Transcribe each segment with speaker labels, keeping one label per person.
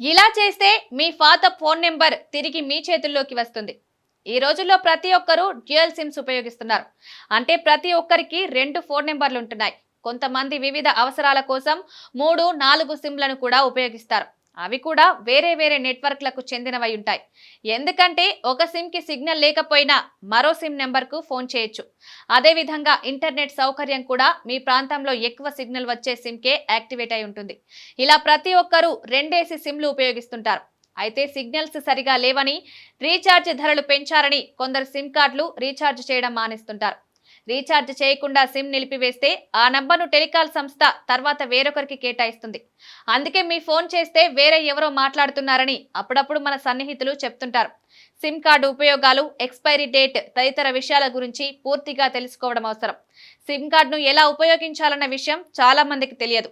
Speaker 1: ఇలా చేస్తే మీ పాత ఫోన్ నెంబర్ తిరిగి మీ చేతుల్లోకి వస్తుంది. ఈ రోజుల్లో ప్రతి ఒక్కరూ డ్యూయల్ సిమ్స్ ఉపయోగిస్తున్నారు. అంటే ప్రతి ఒక్కరికి రెండు ఫోన్ నెంబర్లు ఉంటున్నాయి. కొంతమంది వివిధ అవసరాల కోసం మూడు నాలుగు సిమ్లను కూడా ఉపయోగిస్తారు. అవి కూడా వేరే వేరే నెట్వర్క్లకు చెందినవై ఉంటాయి. ఎందుకంటే ఒక సిమ్కి సిగ్నల్ లేకపోయినా మరో సిమ్ నెంబర్కు ఫోన్ చేయొచ్చు. అదేవిధంగా ఇంటర్నెట్ సౌకర్యం కూడా మీ ప్రాంతంలో ఎక్కువ సిగ్నల్ వచ్చే సిమ్కే యాక్టివేట్ అయి ఉంటుంది. ఇలా ప్రతి ఒక్కరూ రెండేసి సిమ్లు ఉపయోగిస్తుంటారు. అయితే సిగ్నల్స్ సరిగా లేవని రీఛార్జ్ ధరలు పెంచారని కొందరు సిమ్ కార్డులు రీఛార్జ్ చేయడం మానేస్తుంటారు. రీఛార్జ్ చేయకుండా సిమ్ నిలిపివేస్తే ఆ నంబర్ను టెలికాల్ సంస్థ తర్వాత వేరొకరికి కేటాయిస్తుంది. అందుకే మీ ఫోన్ చేస్తే వేరే ఎవరో మాట్లాడుతున్నారని అప్పుడప్పుడు మన సన్నిహితులు చెప్తుంటారు. సిమ్ కార్డు ఉపయోగాలు ఎక్స్పైరీ డేట్ తదితర విషయాల గురించి పూర్తిగా తెలుసుకోవడం అవసరం. సిమ్ కార్డును ఎలా ఉపయోగించాలన్న విషయం చాలా మందికి తెలియదు.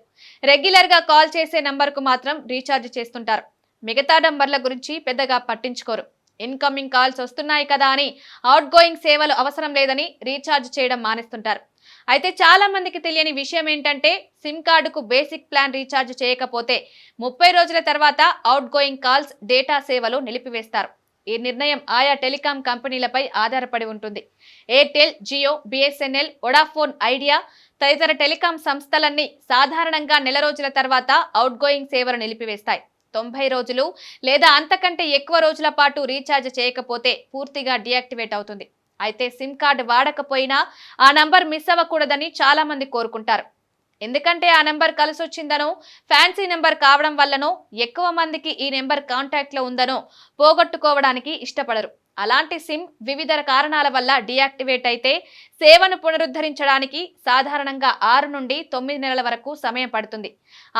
Speaker 1: రెగ్యులర్గా కాల్ చేసే నంబర్కు మాత్రం రీఛార్జ్ చేస్తుంటారు. మిగతా నంబర్ల గురించి పెద్దగా పట్టించుకోరు. ఇన్కమింగ్ కాల్స్ వస్తున్నాయి కదా అని అవుట్ గోయింగ్ సేవలు అవసరం లేదని రీఛార్జ్ చేయడం మానేస్తుంటారు. అయితే చాలా మందికి తెలియని విషయం ఏంటంటే సిమ్ కార్డుకు బేసిక్ ప్లాన్ రీఛార్జ్ చేయకపోతే ముప్పై రోజుల తర్వాత అవుట్ గోయింగ్ కాల్స్ డేటా సేవలు నిలిపివేస్తారు. ఈ నిర్ణయం ఆయా టెలికాం కంపెనీలపై ఆధారపడి ఉంటుంది. Airtel Jio BSNL Vodafone Idea తదితర టెలికాం సంస్థలన్నీ సాధారణంగా నెల రోజుల తర్వాత అవుట్ గోయింగ్ సేవలు నిలిపివేస్తాయి. తొంభై రోజులు లేదా అంతకంటే ఎక్కువ రోజుల పాటు రీఛార్జ్ చేయకపోతే పూర్తిగా డియాక్టివేట్ అవుతుంది. అయితే సిమ్ కార్డు వాడకపోయినా ఆ నంబర్ మిస్ అవ్వకూడదని చాలా మంది కోరుకుంటారు. ఎందుకంటే ఆ నెంబర్ కలిసొచ్చిందనో ఫ్యాన్సీ నెంబర్ కావడం వల్లనో ఎక్కువ మందికి ఈ నెంబర్ కాంటాక్ట్లో ఉందనో పోగొట్టుకోవడానికి ఇష్టపడరు. అలాంటి సిమ్ వివిధ కారణాల వల్ల డియాక్టివేట్ అయితే సేవను పునరుద్ధరించడానికి సాధారణంగా ఆరు నుండి తొమ్మిది నెలల వరకు సమయం పడుతుంది.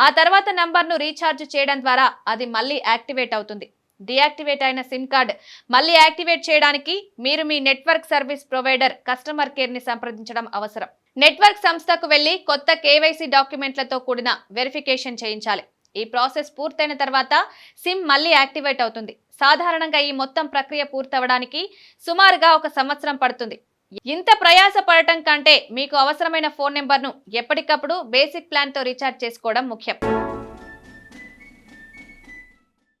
Speaker 1: ఆ తర్వాత నంబర్ను రీఛార్జ్ చేయడం ద్వారా అది మళ్ళీ యాక్టివేట్ అవుతుంది. డియాక్టివేట్ అయిన సిమ్ కార్డ్ మళ్ళీ యాక్టివేట్ చేయడానికి మీరు మీ నెట్వర్క్ సర్వీస్ ప్రొవైడర్ కస్టమర్ కేర్ని సంప్రదించడం అవసరం. నెట్వర్క్ సంస్థకు వెళ్ళి కొత్త కేవైసీ డాక్యుమెంట్లతో కూడిన వెరిఫికేషన్ చేయించాలి. ఈ ప్రాసెస్ పూర్తయిన తర్వాత సిమ్ మళ్ళీ యాక్టివేట్ అవుతుంది. సాధారణంగా ఈ మొత్తం ప్రక్రియ పూర్తవడానికి సుమారుగా ఒక సంవత్సరం పడుతుంది. ఇంత ప్రయాస పడటం కంటే మీకు అవసరమైన ఫోన్ నెంబర్ను ఎప్పటికప్పుడు బేసిక్ ప్లాన్తో రీఛార్జ్ చేసుకోవడం ముఖ్యం.